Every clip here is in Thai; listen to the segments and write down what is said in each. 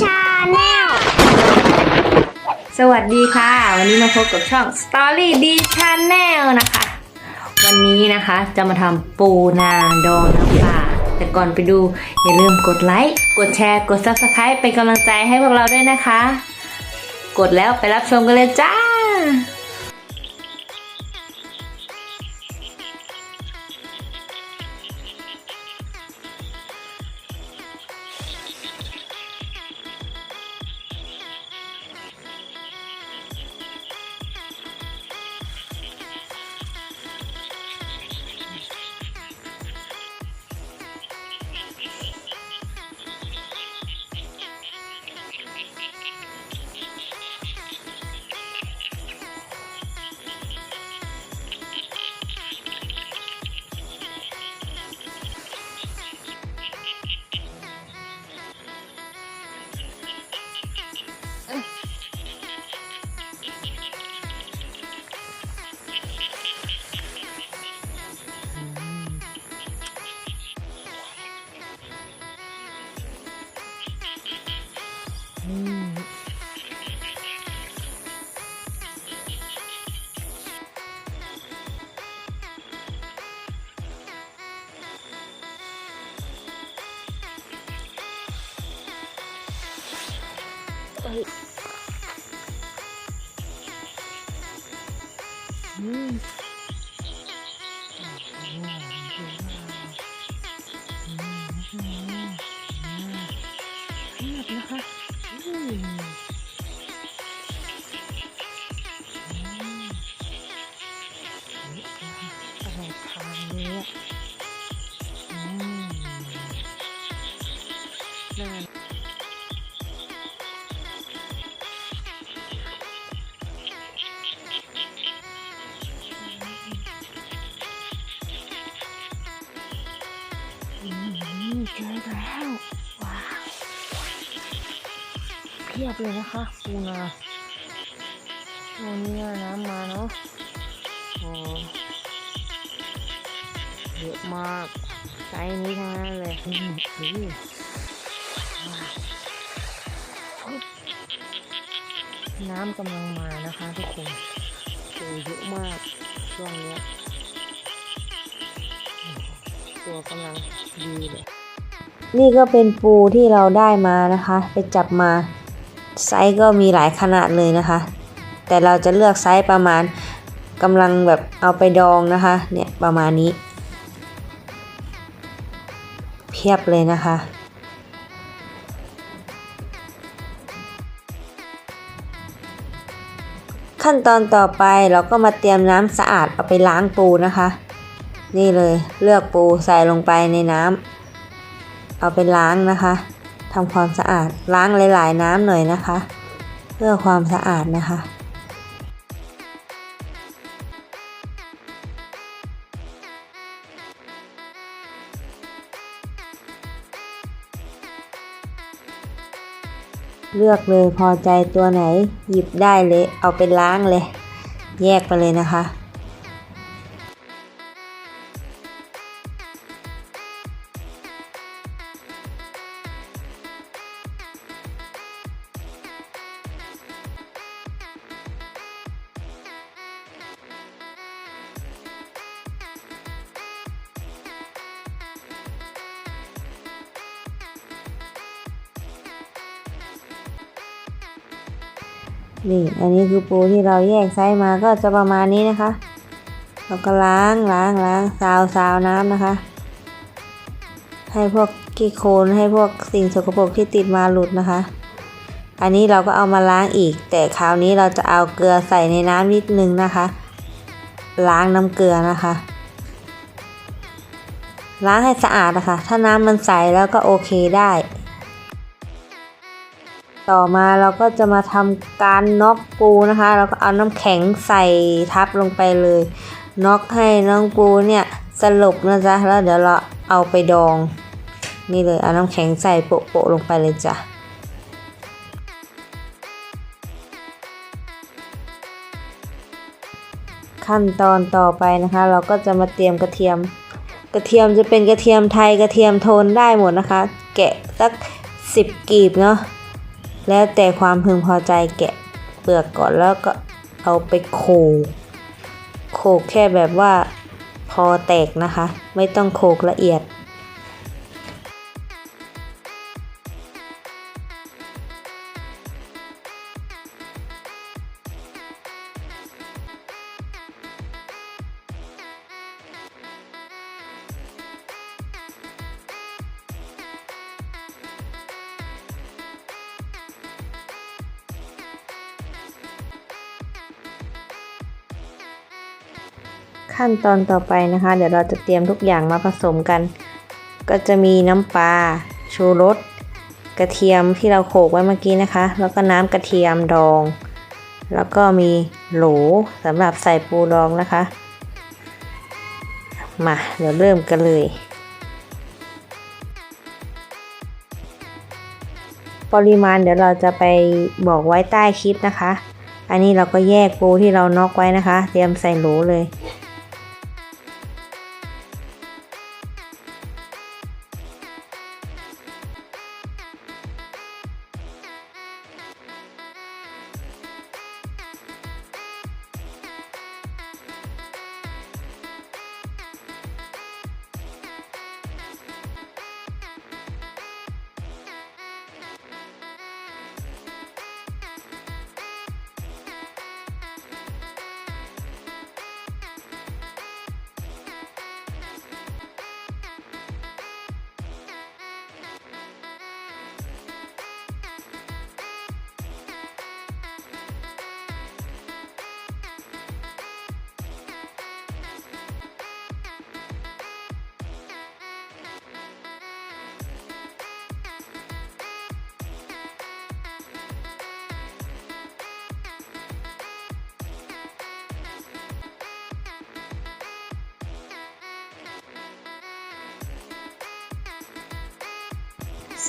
ชาแนล สวัสดีค่ะ วันนี้มาพบกับช่อง Story D Channel นะคะ วันนี้นะคะจะมาทำปูนาดองน้ำปลาแต่ก่อนไปดู อย่าลืมกดไลค์ กดแชร์ กด Subscribe เป็นกำลังใจให้พวกเราด้วยนะคะ กดแล้วไปรับชมกันเลยจ้า ตลอดทางเลยอะอืมน่า ยบเลยนะคะปูนาวันนี้น้ำมาเนาะโอ้เยอะมากไซส์นี้ทั้งนั้นเลยน้ำกำลังมานะคะทุกคนเจอเยอะมากช่วงนี้ตัวกำลังดีเลยนี่ก็เป็นปูที่เราได้มานะคะ ไปจับมา ไซส์ก็มีหลายขนาดเลยนะคะ แต่เราจะเลือกไซส์ประมาณกำลังแบบเอาไปดองนะคะ เนี่ยประมาณนี้ เพียบเลยนะคะ ขั้นตอนต่อไปเราก็มาเตรียมน้ำสะอาดเอาไปล้างปูนะคะ นี่เลยเลือกปูใส่ลงไปในน้ำเอาไปล้างนะคะำความสะอาดล้างหลายๆ น้ำหน่อยนะคะ เพื่อความสะอาดนะคะ เลือกเลยพอใจตัวไหนหยิบได้เลย เอาไปล้างเลย แยกไปเลยนะคะ นี่อันนี้คือปูที่เราแยกไซส์มาก็จะประมาณนี้นะคะ เราก็ล้างล้างล้างซาวซาวน้ำนะคะ ให้พวกขี้โคลนให้พวกสิ่งสกปรกที่ติดมาหลุดนะคะ อันนี้เราก็เอามาล้างอีก แต่คราวนี้เราจะเอาเกลือใส่ในน้ำนิดนึงนะคะ ล้างน้ำเกลือนะคะ ล้างให้สะอาดนะคะ ถ้าน้ำมันใสแล้วก็โอเคได้ ต่อมาเราก็จะมาทำการน็อกปูนะคะเราก็เอาน้ำแข็งใส่ทับลงไปเลยน็อกให้น้องปูเนี่ยสลบนะจ๊ะแล้วเดี๋ยวเราเอาไปดอง นี่เลยเอาน้ำแข็งใส่โปะๆลงไปเลยจ้ะขั้นตอนต่อไปนะคะ เราก็จะมาเตรียมกระเทียม กระเทียมจะเป็นกระเทียมไทยกระเทียมโทนได้หมดนะคะ แกะสักสิบกีบเนาะ แล้วแต่ความพึงพอใจแกะเปลือกก่อนแล้วก็เอาไปโขลกโขกแค่แบบว่าพอแตกนะคะ ไม่ต้องโขลกละเอียด ขั้นตอนต่อไปนะคะ เดี๋ยวเราจะเตรียมทุกอย่างมาผสมกัน ก็จะมีน้ำปลาชูรสกระเทียมที่เราโขลกไว้เมื่อกี้นะคะ แล้วก็น้ำกระเทียมดอง แล้วก็มีโหลสำหรับใส่ปูดองนะคะ มาเดี๋ยวเริ่มกันเลย ปริมาณเดี๋ยวเราจะไปบอกไว้ใต้คลิปนะคะ อันนี้เราก็แยกปูที่เราน็อกไว้นะคะ เตรียมใส่โหลเลย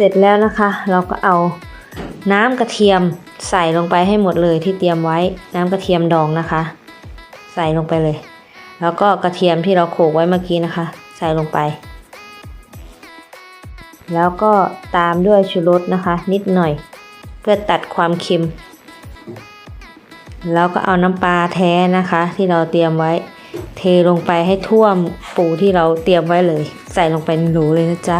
เสร็จแล้วนะคะ เราก็เอาน้ำกระเทียมใส่ลงไปให้หมดเลยที่เตรียมไว้น้ำกระเทียมดองนะคะ ใส่ลงไปเลย แล้วก็กระเทียมที่เราโขลกไว้เมื่อกี้นะคะ ใส่ลงไป แล้วก็ตามด้วยชูรสนะคะ นิดหน่อย เพื่อตัดความเค็ม แล้วก็เอาน้ำปลาแท้นะคะ ที่เราเตรียมไว้ เทลงไปให้ท่วมปูที่เราเตรียมไว้เลย ใส่ลงไปในโหลเลยนะจ๊ะ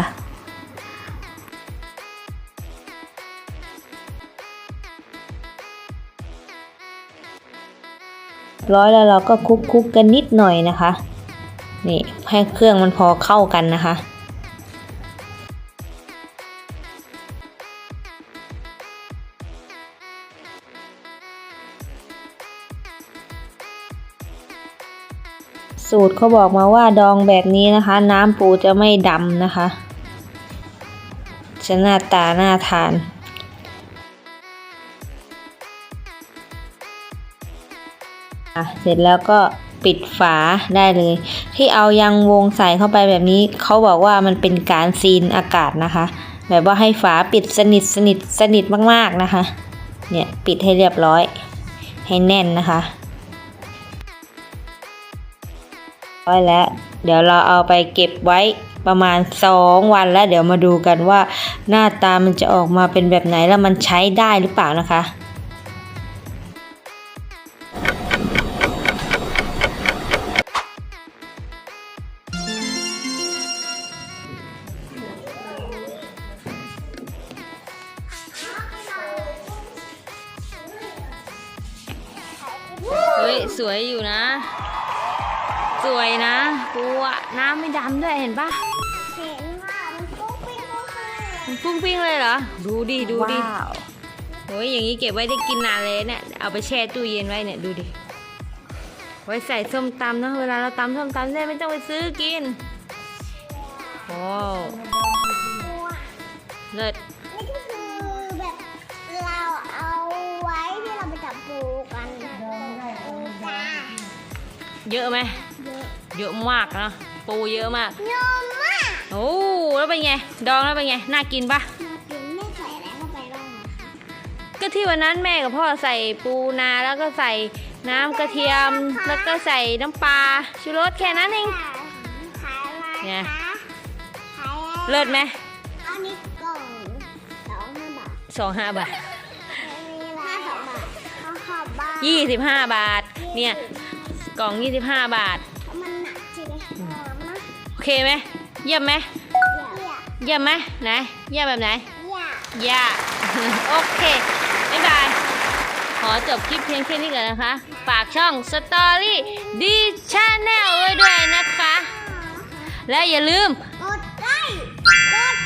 ร้อยแล้วเราก็คลุกคุกๆกันนิดหน่อยนะคะ นี่ให้เครื่องมันพอเข้ากันนะคะสูตรเขาบอกมาว่าดองแบบนี้นะคะ น้ำปูจะไม่ดำนะคะจะหน้าตาหน่าทาน อะเสร็จแล้วก็ปิดฝาได้เลย ที่เอายังวงใส่เข้าไปแบบนี้เขาบอกว่ามันเป็นการซีนอากาศนะคะ แบบว่าให้ฝาปิดสนิทสนิทสนิทมากๆนะคะ เนี่ยปิดให้เรียบร้อย ให้แน่นนะคะร้อยแล้ว เดี๋ยวเราเอาไปเก็บไว้ประมาณ 2 วันแล้ว เดี๋ยวมาดูกันว่าหน้าตามันจะออกมาเป็นแบบไหนแล้วมันใช้ได้หรือเปล่านะคะ ยสวยอยู่นะ สวยนะปูอะน้ำไม่ดำด้วยเห็นปะเห็นค่ะมันปุ๊บปิ๊บปุ๊บปิ๊บมันฟุ้งฟิ้งเลยเหรอ ดูดิดูดิโอ้ยอย่างนี้เก็บไว้ได้กินนานเลยเนี่ยเอาไปแช่ตู้เย็นไว้เนี่ยดูดิไว้ใส่ส้มตำนะเวลาเราตำส้มตำได้ไม่ต้องไปซื้อกินโอ้เลิศ เยอะไหมเยอะเยอะมากนะปูเยอะมากเยอะมากโอ้แล้วเป็นไง ดองแล้วเป็นไง น่ากินปะมากินไม่ใส่อะไรเข้าไปบ้างนะคะก็ที่วันนั้นแม่กับพ่อใส่ปูนาแล้วก็ใส่น้ำกระเทียมแล้วก็ใส่น้ำปลาชูรสแค่นั้นเองขายอะไรเนี่ยคะขายอะไรเลิศไหมอันนี้กล่องสองห้าบาทสองห้าบาท25บาทเนี่ย กล่อง 25 บาท มันหนักจริงเลยหอมนะโอเคไหมเยี่ยมไหมเยี่ยมไหมไหนเยี่ยมแบบไหนย่าย่าโอเคบ๊ายบายขอจบคลิปเพียงแค่นี้ก่อนนะคะ ฝากช่อง Story D Channel ไว้ด้วยนะคะ และอย่าลืม กดไลค์กด